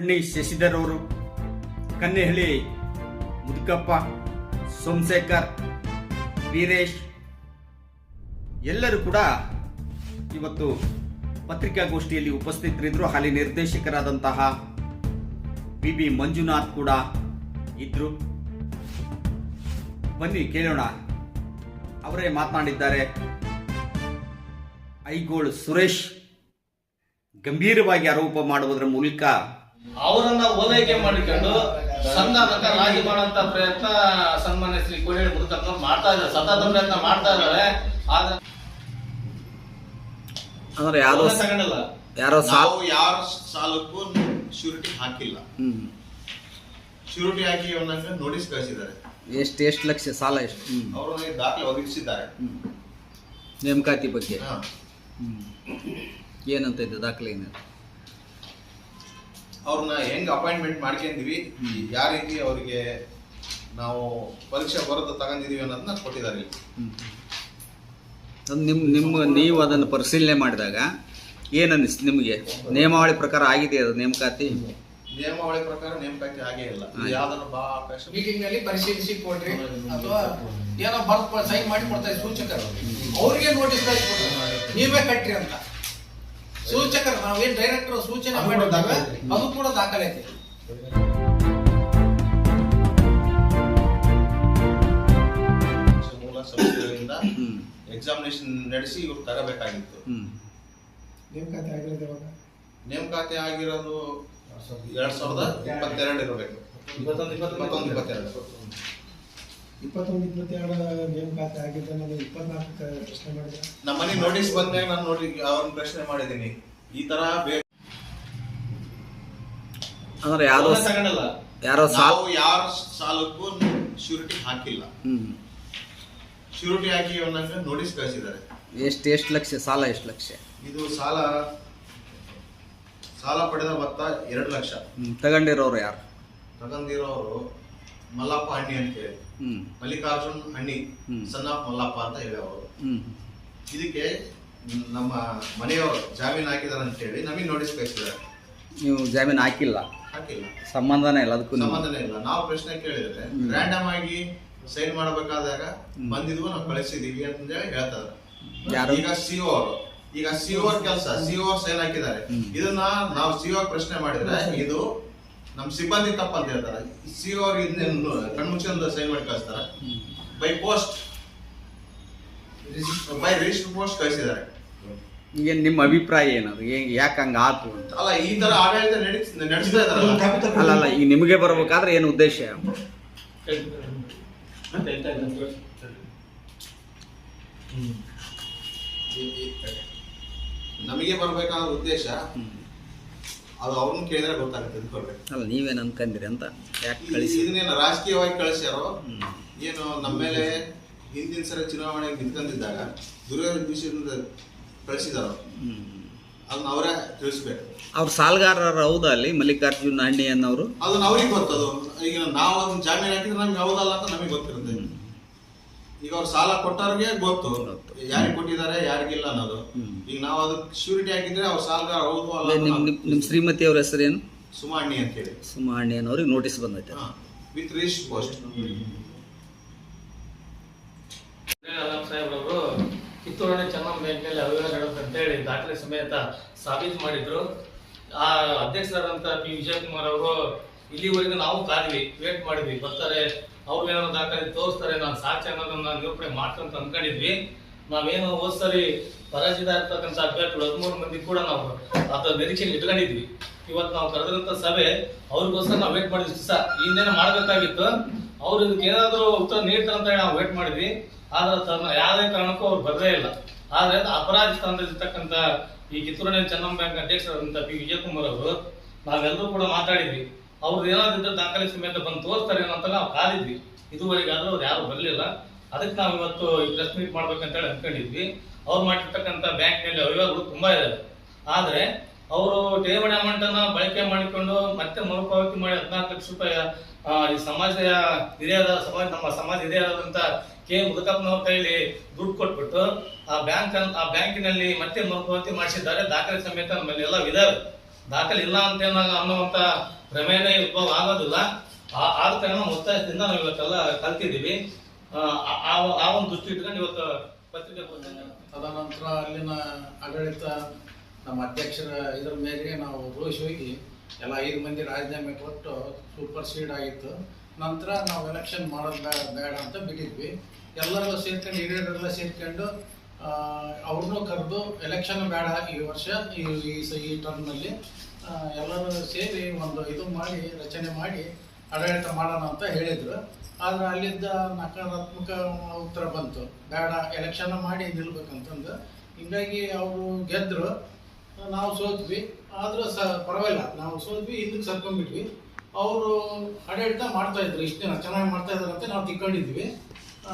ಹಣ್ಣಿ ಶಶಿಧರ್ ಅವರು ಕನ್ನೆಹಳ್ಳಿ ಮುದುಕಪ್ಪ, ಸೋಮಶೇಖರ್, ವೀರೇಶ್, ಎಲ್ಲರೂ ಕೂಡ ಇವತ್ತು ಪತ್ರಿಕಾಗೋಷ್ಠಿಯಲ್ಲಿ ಉಪಸ್ಥಿತರಿದ್ದರು ಹಾಲಿ ನಿರ್ದೇಶಕರಾದಂತಹ ಬಿ ಬಿ ಮಂಜುನಾಥ್ ಕೂಡ ಇದ್ರು. ಬನ್ನಿ, ಕೇಳೋಣ. ಅವರೇ ಮಾತನಾಡಿದ್ದಾರೆ. ಐಗೋಳ್ ಸುರೇಶ್, ಗಂಭೀರವಾಗಿ ಆರೋಪ ಮಾಡುವುದರ ಮೂಲಕ ಅವರನ್ನ ಓಲೈಕೆ ಮಾಡಿಕೊಂಡು ಸಂಧಾನಕ ರಾಜಿ ಮಾಡುವಂತ ಪ್ರಯತ್ನ ಸನ್ಮಾನ್ಯ ಶ್ರೀ ಕೋಡಿಹಳ್ಳಿ ಮುರುಕಪ್ಪ ಮಾಡ್ತಾ ಇದ್ದಾರೆ. ಸತತ ಪ್ರಯತ್ನ ಮಾಡ್ತಾ ಇದ್ದಾರೆ. ಆದ್ರೆ ಅಂದ್ರೆ ಯಾರು ತಗೊಂಡಿಲ್ಲ. ಯಾರೋ ಸಾಲ್ ನಾವು ಯಾರ ಸಾಲಕ್ಕೂ ಶ್ಯೂರಿಟಿ ಹಾಕಿಲ್ಲ. ಹ್ಮ್. ಶ್ಯೂರಿಟಿ ಹಾಕಿ ಅವನಂಗ ನೋಟಿಸ್ ಕಳಿಸಿದ್ದಾರೆ. ಎಷ್ಟು ಎಷ್ಟು ಲಕ್ಷ ಸಾಲ ಎಷ್ಟು? ಹ್ಮ್. ಅವರು ನನಗೆ ದಾಖಲೆ ಒದಗಿಸಿದ್ದಾರೆ. ನೇಮಕಾತಿ ಬಗ್ಗೆ? ಏನಂತ ಇದೆ ದಾಖಲೆ ಅವ್ರನ್ನ ಹೆಂಗ್ ಅಪಾಯಿಂಟ್ಮೆಂಟ್ ಮಾಡ್ಕೊಂಡಿವಿ ಯಾವ ರೀತಿ ಅವರಿಗೆ ನಾವು ಪರೀಕ್ಷೆ ಬರೋದು ತಗೊಂಡಿದೀವಿ ಅನ್ನೋದನ್ನ ಕೊಟ್ಟಿದ್ದಾರೆ ನಿಮ್ಮ ನಿಮ್ಮ ನೀವು ಅದನ್ನು ಪರಿಶೀಲನೆ ಮಾಡಿದಾಗ ಏನ್ ಅನ್ನಿಸ್ತು ನಿಮಗೆ? ನಿಯಮಾವಳಿ ಪ್ರಕಾರ ಆಗಿದೆ ಅದು ನೇಮಕಾತಿ? ನಿಯಮಾವಳಿ ಪ್ರಕಾರ ನೇಮಕಾತಿ ಆಗೇ ಇಲ್ಲ. ಅವಕಾಶ ಮೀಟಿಂಗ್ನಲ್ಲಿ ಪರಿಶೀಲಿಸಿ ಕೊಡ್ರಿ ಅಥವಾ ಏನೋ ಬರ್ತ್ ಸೈನ್ ಮಾಡಿ ಕೊಡ್ತಾರೆ ಸೂಚಕರು. ಅವ್ರಿಗೆ ನೋಟಿಸ್ ನೀವೇ ಕಟ್ಟ್ರಿ ಅಂತ. ಸೂಚಕರು ನಾವೇನ್ ಡೈರೆಕ್ಟರ್ ಸೂಚನೆ ಮಾಡಿದಾಗ ಅದು ಕೂಡ ದಾಖಲೆ ಐತಿ ಮೂಲ ಸಂಸ್ಥೆಗಳಿಂದ ಎಕ್ಸಾಮಿನೇಷನ್ ನಡೆಸಿ ಇವ್ರು ತರಬೇಕಾಗಿತ್ತು. ನೇಮಕಾತಿ ಆಗಿರೋದು ಯಾವಾಗ? ನೇಮಕಾತಿ ಆಗಿರೋದು ಎರಡ್ ಸಾವಿರದ ಇಪ್ಪತ್ತೆರಡು ಇರಬೇಕು. ಇಪ್ಪತ್ತೊಂದು ಇಪ್ಪತ್ತೊಂದು ಇಪ್ಪತ್ತೊಂದು ಇಪ್ಪತ್ತೆರಡು. ಇಪ್ಪತ್ತೊಂದು ಇಪ್ಪತ್ತೆರಡು ನೇಮಕಾತಿ ಆಗಿದ್ದ ನಾನು ಇಪ್ಪತ್ನಾಲ್ಕಕ್ಕೆ ಪ್ರಶ್ನೆ ಮಾಡಿದೆ ನಮ್ಮನೆ ನೋಟಿಸ್ ಬಂದಾಗ ನಾನು ನೋಡಿ ಅವ್ರನ್ನ ಪ್ರಶ್ನೆ ಮಾಡಿದ್ದೀನಿ. ಈ ತರ ಅಂದ್ರೆ ಯಾರೋ ತಗೊಂಡಲ್ಲ. ಯಾರೋ ಸಾಲ್ ನಾವು ಯಾರ ಸಾಲಕ್ಕೂ ಶ್ಯೂರಿಟಿ ಹಾಕಿಲ್ಲ. ಹ್ಮ್. ಶ್ಯೂರಿಟಿ ಹಾಕಿ ಅವನಂದ್ರೆ ನೋಟಿಸ್ ಕಳಿಸಿದ್ದಾರೆ. ಎಷ್ಟು ಎಷ್ಟು ಲಕ್ಷ ಸಾಲ ಎಷ್ಟು ಲಕ್ಷ? ಇದು ಸಾಲ ಸಾಲ ಪಡೆದ ಮೊತ್ತ ಎರಡು ಲಕ್ಷ. ಹ್ಮ್ ತಗೊಂಡಿರೋರು ಯಾರು? ತಗೊಂಡಿರೋರು ಮಲ್ಲಪ್ಪ ಹಣ್ಣಿ ಅಂತ ಹೇಳಿ. ಮಲ್ಲಿಕಾರ್ಜುನ್ ಹಣ್ಣಿ ಹ್ಮ್. ಸನ್ ಆಫ್ ಮಲ್ಲಪ್ಪ ಅಂತ ಹೇಳಿ ಅವರು. ಇದಕ್ಕೆ ನಮ್ಮ ಮನೆಯವರು ಜಾಮೀನು ಹಾಕಿದಾರೆ ಅಂತ ಹೇಳಿ ನಮಗೆ ನೋಟಿಸ್ ಕಳಿಸಿದ್ದಾರೆ. ನೀವು ಜಾಮೀನು ಹಾಕಿಲ್ಲ? ಹಾಕಿಲ್ಲ. ಸಂಬಂಧನೇ ಇಲ್ಲ ಅದಕ್ಕೂ. ಸಂಬಂಧನೇ ಇಲ್ಲ. ನಾವು ಪ್ರಶ್ನೆ ಕೇಳಿದ್ರೆ. ರ್ಯಾಂಡಮ್ ಆಗಿ ಸೈನ್ ಮಾಡಬೇಕಾದಾಗ ಬಂದಿದ್ವು ನಾವು ಕಳಿಸಿದೀವಿ ಅಂತ ಹೇಳಿ ಹೇಳ್ತಾರೆ. ಯಾರು? ಈಗ ಸಿಒ ಅವರು. ಈಗ ಸಿಒ ಕೆಲಸ ಸಿಒ ಸೈನ್ ಹಾಕಿದ್ದಾರೆ. ಇದನ್ನ ನಾವು ಸಿಒ ಪ್ರಶ್ನೆ ಮಾಡಿದ್ರೆ ಇದು ನಮ್ ಸಿಬ್ಬಂದಿ ತಪ್ಪಂತ ಹೇಳ್ತಾರೆ. ಸಿ ಅವ್ರಿಗೆ ಕಣ್ಮುಚ್ಚಿಂದ ಸೈನ್ ಮಾಡಿ ಕಳಿಸ್ತಾರೆ. By post by register post ಕಳಿಸಿದ್ದಾರೆ. ಈಗ ನಿಮ್ಮ ಅಭಿಪ್ರಾಯ ಏನದು? ಹೆಂಗ್ ಯಾಕೆ ಹಂಗ ಆತು ಅಂತ? ಅಲ್ಲ ಈ ತರ ಆಡಳಿತ ನಡೆಸ್- ನಡೆಸ್ತಾ ಇದ್ದಾರೆ ಅಲ್ಲ ಅಲ್ಲ ಈಗ ನಿಮಗೆ ಬರ್ಬೇಕಾದ್ರೆ ಏನು ಉದ್ದೇಶ? ನಮಗೆ ಬರ್ಬೇಕಾದ ಉದ್ದೇಶ ಅದು ಅವ್ರನ್ನ ಕೇಳಿದ್ರೆ ಗೊತ್ತಾಗುತ್ತೆ ಅಂದ್ಕೊಳ್ಬೇಕು ಅಲ್ಲ ನೀವೇನು ಅನ್ಕಂದಿರಿ ಅಂತ ಯಾಕೆ ಕಳಿಸಿ? ಇದನ್ನೇನು ರಾಜಕೀಯವಾಗಿ ಕಳಿಸ್ಯಾರೋ ಏನು ನಮ್ಮ ಮೇಲೆ ಹಿಂದಿನ ಸಲ ಚುನಾವಣೆಗೆ ನಿಂತ್ಕೊಂಡಿದ್ದಾಗ ದುರ್ಯೋದ್ದೇಶದಿಂದ ಕಳಿಸಿದಾರೋ. ಅದನ್ನ ಅವರೇ ತಿಳಿಸ್ಬೇಕು. ಅವ್ರ ಸಾಲಗಾರರು ಹೌದಾ ಅಲ್ಲಿ ಮಲ್ಲಿಕಾರ್ಜುನ ಹಣ್ಣಿ ಅನ್ನೋರು? ಅದನ್ನ ಅವ್ರಿಗೆ ಗೊತ್ತದು ಈಗ ನಾವು ಅದನ್ನ ಜಾಮೀನು ಹಾಕಿದ್ರೆ ನಮ್ಗೆ ಹೌದಲ್ಲ ಅಂತ ನಮಗೆ ಗೊತ್ತಿರುತ್ತೆ. ಈಗ ಅವ್ರು ಸಾಲ ಕೊಟ್ಟವ್ರಿಗೆ ಗೊತ್ತು. ಯಾರಿಗೆ ಕೊಟ್ಟಿದ್ದಾರೆ ಯಾರಿಗಿಲ್ಲ ಅನ್ನೋದು. ಈಗ ನಾವು ಅದಕ್ಕೆ ಶ್ಯೂರಿಟಿ ಹಾಕಿದ್ರೆ ಅವ್ರ ಸಾಲಗಾರ ಹೌದು ಅಲ್ಲ ಅದೇ ನಿಮ್ ನಿಮ್- ನಿಮ್ ಶ್ರೀಮತಿ ಅವ್ರ ಹೆಸರೇನು? ಸುಮಾಣಿ ಅಂತ ಹೇಳಿ ಸುಮಾಣಿ ಅನ್ನೋರಿಗೆ ನೋಟಿಸ್ ಬಂದೈತೆ. With register post. ಅಲ್ಲಂ ಸಾಹೇಬ್ರವರು ಕಿತ್ತೂರನೆ ಚೆನ್ನಮ್ಮ ಬ್ಯಾಂಕ್ನಲ್ಲಿ ಅವ್ಯವಹಾರ ನಡೆಯುತ್ತೆ ಅಂತ ಹೇಳಿ ದಾಖಲೆ ಸಮೇತ ಸಾಬೀತು ಮಾಡಿದ್ರು. ಆ ಅಧ್ಯಕ್ಷರಾದಂತ ಪಿ. ವಿಜಯಕುಮಾರ್ ಅವರು ಇಲ್ಲಿವರೆಗೂ ನಾವು ಕಾದ್ವಿ ವೇಟ್ ಮಾಡಿದ್ವಿ ಬರ್ತಾರೆ. ಅವ್ರು ಏನಾದ್ರು ದಾಖಲೆ ತೋರಿಸ್ತಾರೆ, ನಾನು ಸಾಕ್ಷಿ ಅನ್ನೋದನ್ನ ನಿರೂಪಣೆ ಮಾಡ್ತಂತ ಅನ್ಕೊಂಡಿದ್ವಿ ನಾವೇನು ಹೋದ್ ಸರಿ ಪರಾಜಿತ ಇರ್ತಕ್ಕಂಥ ಅಭ್ಯರ್ಥಿಗಳು ಹದಿಮೂರು ಮಂದಿ ಕೂಡ ನಾವು ಅಥವಾ ನಿರೀಕ್ಷೆಗೆ ಇಟ್ಕೊಂಡಿದ್ವಿ. ಇವತ್ತು ನಾವು ಕರೆದಂತ ಸಭೆ ಅವ್ರಿಗೋಸ್ಕರ ನಾವು ವೇಟ್ ಮಾಡಿದ್ವಿ. ಸರ್ ಹಿಂದೇನೆ ಮಾಡ್ಬೇಕಾಗಿತ್ತು. ಅವ್ರು ಇದಕ್ಕೆ ಏನಾದರೂ ಉತ್ತರ ನೀಡ್ತಾರೆ ಅಂತ ಹೇಳಿ ನಾವು ವೇಟ್ ಮಾಡಿದ್ವಿ. ಆದ್ರೆ ತನ್ನ ಯಾವುದೇ ಕಾರಣಕ್ಕೂ ಅವ್ರು ಬರದೇ ಇಲ್ಲ. ಆದ್ರೆ ಅಪರಾಧ ಸ್ಥಾನದಲ್ಲಿರ್ತಕ್ಕಂಥ ಈ ಕಿತ್ತೂರಿನ ಚೆನ್ನಮ್ಮ ಬ್ಯಾಂಕ್ ಅಧ್ಯಕ್ಷರಾದಂಥ ಪಿ. ವಿಜಯಕುಮಾರ್ ಅವರು, ನಾವೆಲ್ಲರೂ ಕೂಡ ಮಾತಾಡಿದ್ವಿ. ಅವ್ರದ್ದು ಏನಾದ್ರು ದಾಖಲೆ ಸಮೇತ ಬಂದು ತೋರಿಸ್ತಾರೆ ಅಂತ ನಾವು ಕಾದಿದ್ವಿ ಇದುವರೆಗಾದ್ರೂ ಅವ್ರು ಯಾರು ಬರಲಿಲ್ಲ. ಅದಕ್ಕೆ ನಾವು ಇವತ್ತು ಈ ಪ್ರೆಸ್ ಮೀಟ್ ಮಾಡ್ಬೇಕಂತ ಹೇಳಿ ಅನ್ಕೊಂಡಿದ್ವಿ. ಅವ್ರು ಮಾಡಿರ್ತಕ್ಕಂಥ ಬ್ಯಾಂಕ್ನಲ್ಲಿ ಅವ್ಯವಹಾರಗಳು ತುಂಬಾ ಇದಾವೆ. ಆದ್ರೆ ಅವರು ಠೇವಣಿ ಅಮೌಂಟ್ ಅನ್ನ ಬಳಕೆ ಮಾಡಿಕೊಂಡು ಮತ್ತೆ ಮರುಪಾವತಿ ಮಾಡಿ ಹದಿನಾಲ್ಕು ಲಕ್ಷ ರೂಪಾಯಿ ಈ ಸಮಾಜದ ಹಿರಿಯಾದ ಸಮಾಜ, ನಮ್ಮ ಸಮಾಜ ಹಿರಿಯರಾದಂತ ಕೆ ಮುದಕಪ್ಪನವ್ರ ಕೈಲಿ ದುಡ್ಡು ಕೊಟ್ಬಿಟ್ಟು ಆ ಬ್ಯಾಂಕ್ ಆ ಬ್ಯಾಂಕಿನಲ್ಲಿ ಮತ್ತೆ ಮರುಪಾವತಿ ಮಾಡಿಸಿದ್ದಾರೆ. ದಾಖಲೆ ಸಮೇತ ನಮ್ಮಲ್ಲಿ ಎಲ್ಲ ಇದಾವೆ. ದಾಖಲೆ ಇಲ್ಲ ಅಂತ ಅನ್ನುವಂಥ ಪ್ರಮೇಯನೇ ಉದ್ಭವ ಆಗೋದಿಲ್ಲ. ಆದ ಕಾರಣ ಒತ್ತಾಯದಿಂದ ನಾವು ಇವತ್ತೆಲ್ಲ ಕಲ್ತಿದ್ದೀವಿ. ಆ ಒಂದು ದೃಷ್ಟಿ ಇಟ್ಕೊಂಡು ಇವತ್ತು ಪತ್ರಿಕೆ ತದನಂತರ ಅಲ್ಲಿನ ಆಡಳಿತ ನಮ್ಮ ಅಧ್ಯಕ್ಷರ ಇದ್ರ ಮೇರೆಗೆ ನಾವು ರೋಷ್ ಹೋಗಿ ಎಲ್ಲ ಐದು ಮಂದಿ ರಾಜೀನಾಮೆ ಕೊಟ್ಟು ಸೂಪರ್ ಸೀಡ್ ಆಗಿತ್ತು. ನಂತರ ನಾವು ಎಲೆಕ್ಷನ್ ಮಾಡೋದು ಬೇಡ ಬೇಡ ಅಂತ ಬಿಟ್ಟಿದ್ವಿ. ಎಲ್ಲರೂ ಸೇರ್ಕೊಂಡು ಹಿರಿಯರೆಲ್ಲ ಸೇರ್ಕೊಂಡು ಅವ್ರನ್ನೂ ಕರೆದು ಎಲೆಕ್ಷನ್ ಬೇಡ ಈ ವರ್ಷ, ಈ ಈ ಟರ್ಮ್ನಲ್ಲಿ ಎಲ್ಲರೂ ಸೇರಿ ಒಂದು ಇದು ಮಾಡಿ, ರಚನೆ ಮಾಡಿ ಆಡಳಿತ ಮಾಡೋಣ ಅಂತ ಹೇಳಿದರು. ಆದರೆ ಅಲ್ಲಿದ್ದ ನಕಾರಾತ್ಮಕ ಉತ್ತರ ಬಂತು. ಬೇಡ ಎಲೆಕ್ಷನ್ ಮಾಡಿ ನಿಲ್ಬೇಕಂತಂದು. ಹಿಂಗಾಗಿ ಅವರು ಗೆದ್ದರು ನಾವು ಸೋತ್ವಿ. ಆದರೂ ಸ, ಪರವಾಗಿಲ್ಲ. ನಾವು ಸೋತ್ವಿ, ಹಿಂದಕ್ಕೆ ಸರ್ಕೊಂಡ್ಬಿಟ್ವಿ. ಅವರು ಆಡಳಿತ ಮಾಡ್ತಾ ಇದ್ರು. ಇಷ್ಟು ಚೆನ್ನಾಗಿ ಮಾಡ್ತಾ ಇದ್ದಾರೆ ಅಂತ ನಾವು ತಿಳ್ಕೊಂಡಿದ್ವಿ ಆ,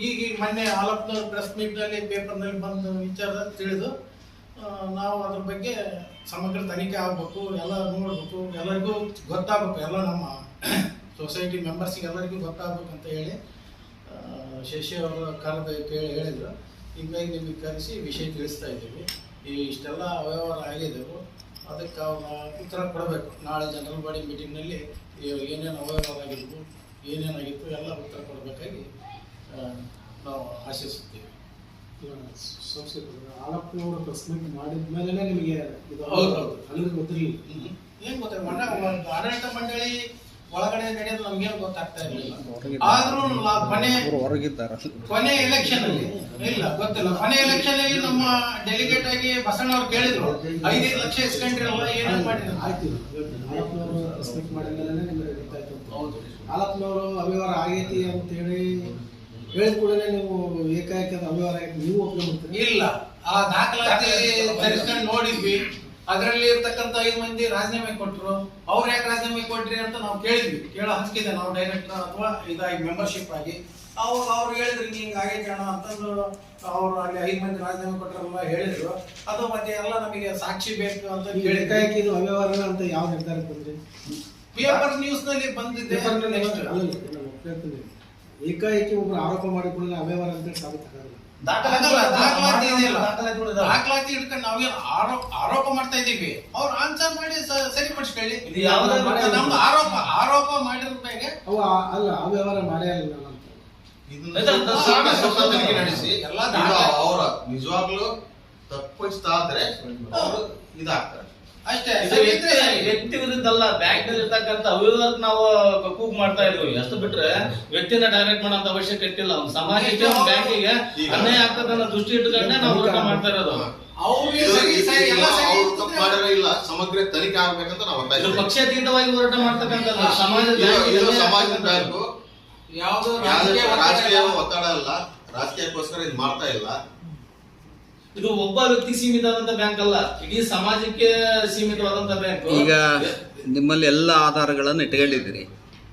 ಈಗ ಈಗ ಮೊನ್ನೆ ಹಾಲಪ್ಪನವ್ರ ಪ್ರೆಸ್ ಮೀಟ್ನಲ್ಲಿ ಪೇಪರ್ನಲ್ಲಿ ಬಂದು ವಿಚಾರ ತಿಳಿದು ನಾವು ಅದ್ರ ಬಗ್ಗೆ ಸಮಗ್ರ ತನಿಖೆ ಆಗಬೇಕು ಎಲ್ಲ ನೋಡ್ಬೇಕು ಎಲ್ಲರಿಗೂ ಗೊತ್ತಾಗಬೇಕು ಎಲ್ಲ ನಮ್ಮ ಸೊಸೈಟಿ ಮೆಂಬರ್ಸಿಗೆ ಎಲ್ಲರಿಗೂ ಗೊತ್ತಾಗಬೇಕು ಅಂತ ಹೇಳಿ ಶಶಿ ಅವರ ಕರೆದು ಕೇಳಿ ಹೇಳಿದರು. ಹಿಂಗಾಗಿ ನಿಮಗೆ ಕರೆಸಿ ವಿಷಯ ತಿಳಿಸ್ತಾ ಇದ್ದೀವಿ. ಈ ಇಷ್ಟೆಲ್ಲ ಅವ್ಯವಹಾರ ಆಗಿದ್ದೆವು. ಅದಕ್ಕೆ ಉತ್ತರ ಕೊಡಬೇಕು. ನಾಳೆ ಜನರಲ್ ಬಾಡಿ ಮೀಟಿಂಗ್ನಲ್ಲಿ ಏನೇನು ಅವ್ಯವಹಾರ ಆಗಿದ್ವು ಏನೇನಾಗಿತ್ತು ಎಲ್ಲ ಉತ್ತರ ಕೊಡಬೇಕಾಗಿ ನಾವು ಆಶಿಸುತ್ತೇವೆ. ಸಂಸ್ಕೃತ ಆಲಪ್ಪನವರ ಪ್ರಶ್ನೆ ಮಾಡಿದ ಮಾಡಿದ್ಮೇಲೆ ನಿಮಗೆ ಇದು ಹೌದು, ಹೌದು. ಅಲ್ಲಿಗೆ ಗೊತ್ತಿರಲಿಲ್ಲ. ಏನ್ ಗೊತ್ತಾ ಮಂಡ ಒಂದು ಆಡಳಿತ ಮಂಡಳಿ ಒಳಗಡೆ ನಡೆಯೋದು ನಮ್ಗೇನು ಗೊತ್ತಾಗ್ತಾ ಇರಲಿಲ್ಲ. ಆದ್ರೂ ಕೊನೆ ಹೊರಗಿದ್ದಾರ. ಕೊನೆ ಎಲೆಕ್ಷನ್ ಅಲ್ಲಿ ಇಲ್ಲ ಗೊತ್ತಿಲ್ಲ. ಕೊನೆ ಎಲೆಕ್ಷನ್ ಅಲ್ಲಿ ನಮ್ಮ ಡೆಲಿಗೇಟ್ ಆಗಿ ಬಸಣ್ಣ ಅವ್ರು ಕೇಳಿದ್ರು. ಐದೈದು ಲಕ್ಷ ಇಸ್ಕೊಂಡ್ರಲ್ಲ ಏನೇನ್ ಮಾಡಿದ್ರು? ಆಯ್ತು. ಆಲಪ್ಪನವರು ಪ್ರೆಸ್ ಮೀಟ್ ಮಾಡಿದ್ಮೇಲೆ ನಿಮಗೆ ಗೊತ್ತಾಯ್ತು ಹೌದು. ಆಲಪ್ಪನವರು ಅವ್ಯವಹಾರ ಆಗೈತಿ ಅಂತೇಳಿ ಹೇಳಿದ ಕೂಡಲೇ ನೀವು ಏಕಾಯಕದ ಅದು ಅವ್ಯವಹಾರ ನೀವು ಒಪ್ಪಿಗೆ ಮಾಡ್ತೀರಿ ಇಲ್ಲ. ಆ ದಾಖಲಾತಿ ತರಿಸ್ಕೊಂಡು ನೋಡಿದ್ವಿ. ಅದರಲ್ಲಿ ಇರ್ತಕ್ಕಂಥ ಐದು ಮಂದಿ ರಾಜೀನಾಮೆ ಕೊಟ್ಟರು ಅವ್ರು ಯಾಕೆ ರಾಜೀನಾಮೆ ಕೊಟ್ರಿ ಅಂತ ನಾವು ಕೇಳಿದ್ವಿ. ಕೇಳೋ ಹಂಚಿದೆ ನಾವು ಡೈರೆಕ್ಟರ್ ಅಥವಾ ಇದಾಗಿ ಮೆಂಬರ್ಶಿಪ್ ಆಗಿ. ಅವ್ರು ಅವ್ರು ಹೇಳಿದ್ರು ಹಿಂಗೆ ಹಿಂಗೆ ಆಗೈತೆ ಅಣ್ಣ ಅಂತಂದು ಅವರು ಅಲ್ಲಿ ಐದು ಮಂದಿ ರಾಜೀನಾಮೆ ಕೊಟ್ಟರಲ್ಲ ಹೇಳಿದ್ರು. ಅದು ಮತ್ತೆ ಎಲ್ಲ ನಮಗೆ ಸಾಕ್ಷಿ ಬೇಕು ಅಂತ ಹೇಳಿಕಾಯಕ್ಕೆ ಏಕಾಏಕಿ ಇದು ಅವ್ಯವಹಾರ ಅಂತ ಯಾವ ನಿರ್ಧಾರಕ್ಕೆ ಬಂದ್ರಿ? ಪೇಪರ್ ನ್ಯೂಸ್ನಲ್ಲಿ ಏಕಾಏಕಿ ಒಬ್ರು ಆರೋಪ ಮಾಡಿಕೊಳ್ಳಿ ಅವ್ಯವಹಾರ ಅಂತೇಳಿ ಸಾಬೀತಾಗಲ್ಲ ದಾಖಲಾತಿ ಹಿಡ್ಕೊಂಡು ನಾವೇನು ಆರೋಪ ಆರೋಪ ಮಾಡ್ತಾ ಇದೀವಿ ಅವ್ರು ಆನ್ಸರ್ ಮಾಡಿ ಸ- ಸರಿಪಡಿಸ್ಕೊಳ್ಳಿ. ನಮ್ದು ಆರೋಪ ಆರೋಪ ಮಾಡಿರೋ ಅವ ಅಲ್ಲ ಅವ್ಯವಹಾರ ಮಾಡೇ ಇಲ್ಲ ಅಂತ. ನಡೆಸಿ. ಎಲ್ಲ ಅವರ ನಿಜವಾಗ್ಲೂ ತಪ್ಪಿಸ್ತಾದ್ರೆ ಅವರು ಇದಾಗ್ತಾರೆ. ಅಷ್ಟೇ ವ್ಯಕ್ತಿ ಸರಿ. ವ್ಯಕ್ತಿ ವಿರುದ್ಧ ಅಲ್ಲ ಬ್ಯಾಂಕ್ನಲ್ಲಿ ಇರ್ತಕ್ಕಂಥ ಅವ್ಯವಹಾರಕ್ಕೆ ನಾವು ಕೂಗ್ ಮಾಡ್ತಾ ಇದೀವಿ ಅಷ್ಟು ಬಿಟ್ರೆ ವ್ಯಕ್ತಿನ ಡೈರೆಕ್ಟ್ ಮಾಡೋ ಅವಶ್ಯಕತೆ ಇಲ್ಲ ಒಂದು ಸಮಾಜಕ್ಕೆ ಒಂದು ಬ್ಯಾಂಕಿಗೆ ಅನ್ಯಾಯ ಆಗ್ತದೆ ಅನ್ನೋ ದೃಷ್ಟಿ ಇಟ್ಕೊಂಡೆ ನಾವು ಹೋರಾಟ ಮಾಡ್ತಾ ಇರೋದು. ಇಲ್ಲ. ಸಮಗ್ರ ತನಿಖೆ ಆಗ್ಬೇಕಂತ ನಾವು ಇದು ಪಕ್ಷಾತೀತವಾಗಿ ಹೋರಾಟ ಮಾಡ್ತಕ್ಕಂಥ ಸಮಾಜದ ಬ್ಯಾಂಕು ಯಾವ್ದು ರಾಜಕೀಯ ಒತ್ತಡ ಅಲ್ಲ ಇಲ್ಲ. ರಾಜಕೀಯಕ್ಕೋಸ್ಕರ ಇದು ಮಾಡ್ತಾ ಇಲ್ಲ. ಇದು ಒಬ್ಬ ವ್ಯಕ್ತಿ ಸೀಮಿತವಾದಂತ ಬ್ಯಾಂಕ್ ಅಲ್ಲ ಇಡೀ ಸಮಾಜಕ್ಕೆ ಸೀಮಿತವಾದಂತ ಬ್ಯಾಂಕ್ ಈಗ ನಿಮ್ಮಲ್ಲಿ ಎಲ್ಲ ಆಧಾರಗಳನ್ನು ಇಟ್ಕೊಂಡಿದ್ದೀರಿ.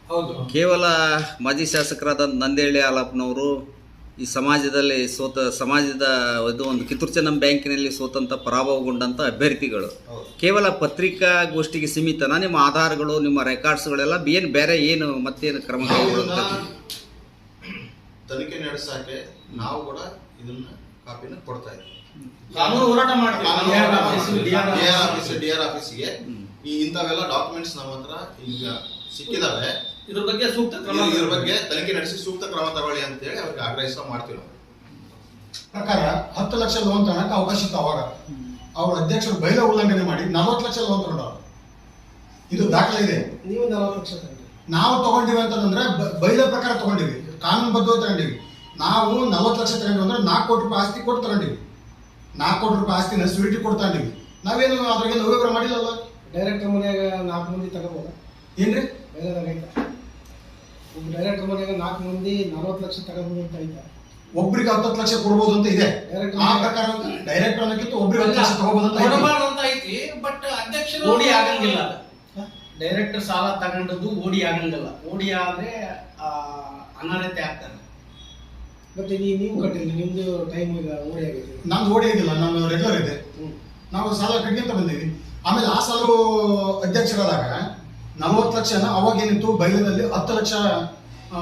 ಹೌದು. ಕೇವಲ ಮಾಜಿ ಶಾಸಕರಾದ ನಂದೇಳಿ ಆಲಪ್ಪನವರು ಈ ಸಮಾಜದಲ್ಲಿ ಸೋತ ಸಮಾಜದ ಇದು ಒಂದು ಕಿತ್ತೂರ್ಚನಂ ಬ್ಯಾಂಕಿನಲ್ಲಿ ಸೋತಂತ ಪರಾಭವಗೊಂಡಂತ ಅಭ್ಯರ್ಥಿಗಳು. ಕೇವಲ ಪತ್ರಿಕಾಗೋಷ್ಠಿಗೆ ಸೀಮಿತನ? ನಿಮ್ಮ ಆಧಾರಗಳು ನಿಮ್ಮ ರೆಕಾರ್ಡ್ಸ್ಗಳೆಲ್ಲ ಏನು ಬೇರೆ ಏನು ಮತ್ತೇನು ಕ್ರಮ ಕೈಗೊಳ್ಳುತ್ತೆ ತನಿಖೆ ನಡೆಸಕ್ಕೆ ನಾವು ಕೂಡ ಇದನ್ನ ಕಾಪಿನ ಕೊಡ್ತಾ ಇದ್ದೀವಿ. ಕಾನೂನು ಹೋರಾಟ ಮಾಡ್ತೀವಿ. D R office D R ಆಫೀಸ್ಗೆ ಈ ಇಂಥವೆಲ್ಲ ಡಾಕ್ಯುಮೆಂಟ್ಸ್ ನಮ್ಮ ಹತ್ರ ಈಗ ಸಿಕ್ಕಿದಾವೆ. ಇದ್ರ ಬಗ್ಗೆ ಸೂಕ್ತ ಕ್ರಮ ಇದ್ರ- ಬಗ್ಗೆ ತನಿಖೆ ನಡೆಸಿ ಸೂಕ್ತ ಕ್ರಮ ತಗೊಳ್ಳಿ ಅಂತೇಳಿ ಅವ್ರಿಗೆ ಆಗ್ರಹಿಸ ಮಾಡ್ತೀವಿ ನಾವು. ಪ್ರಕಾರ ಹತ್ತು ಲಕ್ಷ ಲೋನ್ ತಗೊಳಕ್ಕೆ ಅವಕಾಶ ಇತ್ತು ಅವಾಗ. ಅವ್ರ ಅಧ್ಯಕ್ಷರು ಬೈಲ ಉಲ್ಲಂಘನೆ ಮಾಡಿ ನಲವತ್ತು ಲಕ್ಷ ಲೋನ್ ತಗೊಂಡವ್ರು. ಇದು ದಾಖಲೆ ಇದೆ. ನೀವು ನಲವತ್ತು ಲಕ್ಷ ತಗೊಂಡ್ರಿ. ನಾವು ತಗೊಂಡಿವಿ ಅಂತಂದ್ರೆ ಬ- ಬೈಲ ಪ್ರಕಾರ ತಗೊಂಡಿವಿ. ಬದ್ಧ ತಗೊಂಡಿವಿ. ನಾವು ನಲವತ್ತು ಲಕ್ಷ ತಗೊಂಡಿವಿ ಅಂದ್ರೆ ನಾಲ್ಕು ಕೋಟಿ ರೂಪಾಯಿ ಆಸ್ತಿ ಕೊಟ್ಟು ತಗೊಂಡಿವಿ. ನಾಲ್ಕು ಕೋಟಿ ರೂಪಾಯಿ ಆಸ್ತಿನ ಸ್ಯೂರಿಟಿ ಕೊಡ್ತಾ ನೀವು ನಾವೇನು ಅದ್ರಾಗೆ ಅವ್ಯವಹಾರ ಮಾಡಿಲ್ಲಲ್ಲ? ಡೈರೆಕ್ಟರ್ ಮನೆಯಾಗ ನಾಲ್ಕು ಮಂದಿ ತಗೋಬೋದ? ಏನ್ರಿ? ಒಬ್ಬ ಡೈರೆಕ್ಟರ್ ಮನ್ಯಾಗ ನಾಲ್ಕು ಮಂದಿ ನಲವತ್ತು ಲಕ್ಷ ತಗೋಬೋದು ಅಂತ ಐತೆ. ಒಬ್ರಿಗೆ ಹತ್ತತ್ತು ಲಕ್ಷ ಕೊಡ್ಬೋದು ಅಂತ ಇದೆ. ಆ ಪ್ರಕಾರ ಡೈರೆಕ್ಟ್ ಅನ್ನೋಕ್ಕಿಂತ ಒಬ್ರಿಗೆ ಹತ್ತು ಲಕ್ಷ ತಗೋಬೋದು ಅಂತ ಐತಿ ಬಟ್ ಅಧ್ಯಕ್ಷರು ಓಡಿ ಆಗಂಗಿಲ್ಲ. ಡೈರೆಕ್ಟರ್ ಸಾಲ ತಗೊಂಡದ್ದು ಓಡಿ ಆಗಂಗಿಲ್ಲ. ಓಡಿ ಆದ್ರೆ ಆ, ಅನರ್ಹತೆ ಆಗ್ತಾರೆ ಮತ್ತೆ ನೀವು ನೀವು ಕಟ್ಟಿಲ್ಲ ನಿಮ್ದು ಟೈಮ್ ಈಗ ಓಡಿ ಆಗಿದೆ. ನಂದು ಓಡಿ ಆಗಿಲ್ಲ ನಾನು ರೆಗ್ಯುಲರ್ ಇದೆ. ನಾವು ಸಾಲ ಕಟ್ಕೊಂತ ಬಂದೀವಿ. ಆಮೇಲೆ ಆ ಸಾಲು ಅಧ್ಯಕ್ಷರಾದಾಗ ನಲವತ್ತು ಲಕ್ಷನ ಅವಾಗ ಏನಿತ್ತು? ಬೈಲಿನಲ್ಲಿ ಹತ್ತು ಲಕ್ಷ ಆ,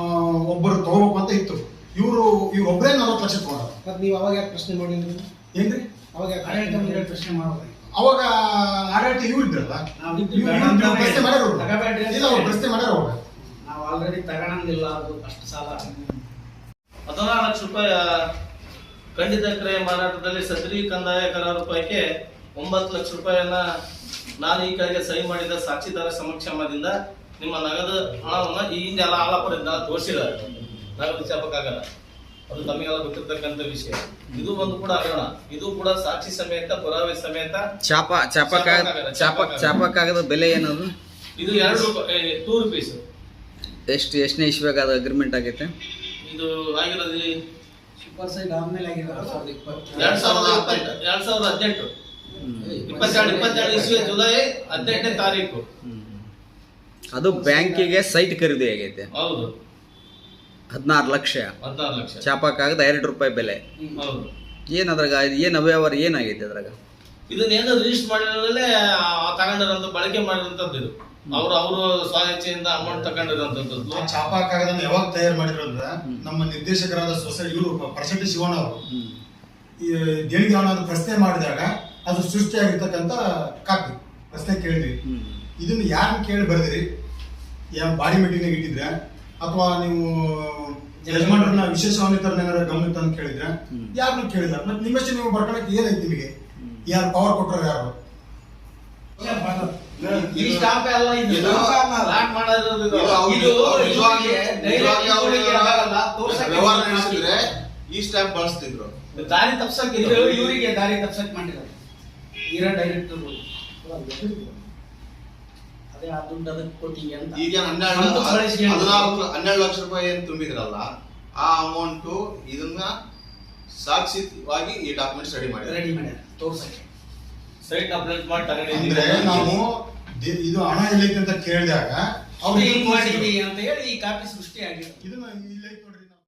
ಒಬ್ಬರು ತಗೋಬೇಕು ಅಂತ ಇತ್ತು. ಇವರು ಇವ್ರು ಒಬ್ಬರೇ ನಲವತ್ತು ಲಕ್ಷ ತಗೊಂಡ್ರು ಮತ್ತೆ ನೀವು ಅವಾಗ ಯಾಕೆ ಪ್ರಶ್ನೆ ಮಾಡಿದ್ರಿ? ಏನ್ರಿ? ಅವಾಗ ಆಡಳಿತ ಪ್ರಶ್ನೆ ಮಾಡಿ ಮಾಡಿಲ್ಲ? ಪ್ರಶ್ನೆ ಮಾಡೋದು ಅವಾಗ ಆಡಳಿತ ಇವ್ರು ಇದ್ರಲ್ಲ ಪ್ರಶ್ನೆ ಮಾಡ್ಯಾರ. ಇಲ್ಲ ಅವ್ರು ಪ್ರಶ್ನೆ ಮಾಡ್ಯಾರ ಅವಾಗ ನಾವು ಆಲ್ರೆಡಿ ತಗೊಳಂಗಿಲ್ಲ ಅದು ಅಷ್ಟು ಸಾಲ. ಹದಿನಾರು ಲಕ್ಷ ರೂಪಾಯಿ ಖಂಡಿತ ಕ್ರಯ ಮಾರಾಟದಲ್ಲಿ ಸದ್ರಿ ಕಂದಾಯ ಕರಾರು ಪೈಕಿ ಒಂಬತ್ತು ಲಕ್ಷ ರೂಪಾಯಿಯನ್ನ ನಾನು ಈ ಕಡೆಗೆ ಸಹಿ ಮಾಡಿದ ಸಾಕ್ಷಿದಾರ ಸಮಕ್ಷಮದಿಂದ ನಿಮ್ಮ ನಗದು ಹಣವನ್ನು ಈ ಹಿಂದೆ ಎಲ್ಲ ಆಲಾಪರಿಂದ ತೋರಿಸಿದ್ದಾರೆ. ನಗದು ಚಾಪಕ್ಕಾಗಲ್ಲ ಅದು ತಮಗೆಲ್ಲ ಗೊತ್ತಿರ್ತಕ್ಕಂಥ ವಿಷಯ. ಇದು ಒಂದು ಕೂಡ ಹಗರಣ ಇದು ಕೂಡ ಸಾಕ್ಷಿ ಸಮೇತ ಪುರಾವೆ ಸಮೇತ ಚಾಪ ಚಾಪ ಚಾಪಕ ಚಾಪ ಚಾಪ ಬೆಲೆ ಏನದು? ಇದು ಎರಡು ರೂಪಾಯಿ ಟೂ ರುಪೀಸ್ ಎಷ್ಟು ಎಷ್ಟನೇ ಇಸ್ವಿಯಾಗ ಅದು ಅಗ್ರಿಮೆಂಟ್ ಆಗೈತೆ? ಇದು ಆಗಿರೋದು ಸೂಪರ್ ಸೈಡ್ ಆದ್ಮೇಲೆ ಆಗಿರೋ ಸಾವಿರದ ಇಪ್ಪತ್ತು. ಎರಡ್ ಸಾವಿರದ ಇಪ್ಪತ್ತು ಎರಡ್ ಸಾವಿರದ ಹದಿನೆಂಟು. ಇಪ್ಪತ್ತೆರಡು ಇಪ್ಪತ್ತೆರಡು ಇಸ್ವಿ ಜುಲೈ ಹದಿನೆಂಟನೇ ತಾರೀಕು. ಅದು ಬ್ಯಾಂಕಿಗೆ ಸೈಟ್ ಖರೀದಿ ಆಗೈತೆ. ಹೌದು. ಹದಿನಾರು ಲಕ್ಷ. ಹದಿನಾರು ಲಕ್ಷ. ಚಾಪಕ್ಕಾಗದ ಕಾಗದ ಎರಡು ರೂಪಾಯಿ ಬೆಲೆ. ಹೌದು. ಏನು ಅದ್ರಾಗ ಏನು ಅವ್ಯವಹಾರ ಏನಾಗೈತೆ ಅದ್ರಾಗ? ಇದನ್ನೇನು ರಿಜಿಸ್ಟರ್ ಮಾಡಿರೋದ್ರಲ್ಲೇ ತಗೊಂಡಿರೋಂಥ ಬಳಕೆ ಮಾಡಿರೋಂಥದ್ದು ಇದು. ಅವ್ರು ಅವರು ಸ್ವಇಚ್ಛೆಯಿಂದ ಅಮೌಂಟ್ ತಗೊಂಡಿರೋಂಥದ್ದು. ಛಾಪಾ ಕಾಗದ ಕಾಗದನ ಯಾವಾಗ ತಯಾರು ಮಾಡಿದ್ರು ಅಂದ್ರೆ ನಮ್ಮ ನಿರ್ದೇಶಕರಾದ ಸೊಸೈಟಿ ಇವರು ಪ್ರಸಂಟ ಶಿವಣ್ಣ ಅವರು. ಈ ದೇಣಿಗೆ ಹಣ ಪ್ರಶ್ನೆ ಮಾಡಿದಾಗ ಅದು ಸೃಷ್ಟಿಯಾಗಿರ್ತಕ್ಕಂಥ ಕಾಪಿ ಪ್ರಶ್ನೆ ಕೇಳಿದ್ರಿ ಇದನ್ನು ಯಾರು ಕೇಳಿ ಬರ್ದಿರಿ? ಯಾವ ಬಾಡಿ ಮೀಟಿಂಗ್ ಇಟ್ಟಿದ್ರೆ? ಅಥವಾ ನೀವು ಯಜಮಾನರನ್ನ ವಿಶೇಷವಾಗಿ ಏನಾದ್ರು ಗಮನಿತ ಅಂತ ಕೇಳಿದ್ರೆ? ಯಾರನ್ನು ಕೇಳಿಲ್ಲ. ಮತ್ತೆ ನಿಮ್ಮಷ್ಟು ನೀವು ಬರ್ಕೊಳಕ್ಕೆ ಏನೈತಿ ನಿಮಗೆ? ಯಾರು ಪವರ್ ಕೊಟ್ಟರು ಯಾರು? ಈ ಸ್ಟಾಂಪ್ ಎಲ್ಲ ಇದು ಲಾಕ್ ವ್ಯವಹಾರ ನಡೆಸಿದ್ರೆ ಈ ಸ್ಟಾಪ್ ಬಳಸ್ತಿದ್ರು. ದಾರಿ ತಪ್ಸಕ್ಕೆ ಇದು ಇವರಿಗೆ ದಾರಿ ತಪ್ಸಕ್ ಮಾಡಿರೋದು ಇರೋ ಡೈರೆಕ್ಟರ್ ಅದೇ ಆ ದುಡ್ಡು ಅದಕ್ಕೆ ಕೊಟ್ಟಿಗೆ ಅಂತ. ಈಗ ಹನ್ನೆರಡು ಹದಿನಾಲ್ಕು ಹನ್ನೆರಡು ಲಕ್ಷ ರೂಪಾಯಿ ಏನ್ ತುಂಬಿದ್ರಲ್ಲ ಆ ಅಮೌಂಟ್ ಇದನ್ನ ಸಾಕ್ಷಿವಾಗಿ ಈ ಡಾಕ್ಯುಮೆಂಟ್ ರೆಡಿ ಮಾಡಿ ರೆಡಿ ಮಾಡ್ಯಾರ ತೋರ್ಸಕ್ಕೆ. ಸೈಟ್ ಅಪ್ಡೇಟ್ ಮಾಡಿ ತಗೊಂಡಿದ್ರೆ ನಾವು ಇದು ಹಣ ಎಲ್ಲೈತೆ ಅಂತ ಕೇಳಿದಾಗ ಅವ್ರು ಹಿಂಗ್ ಮಾಡಿದೀವಿ ಅಂತ ಹೇಳಿ ಈ ಕಾಪಿ ಸೃಷ್ಟಿ ಆಗಿದೆ ಇದನ್ನ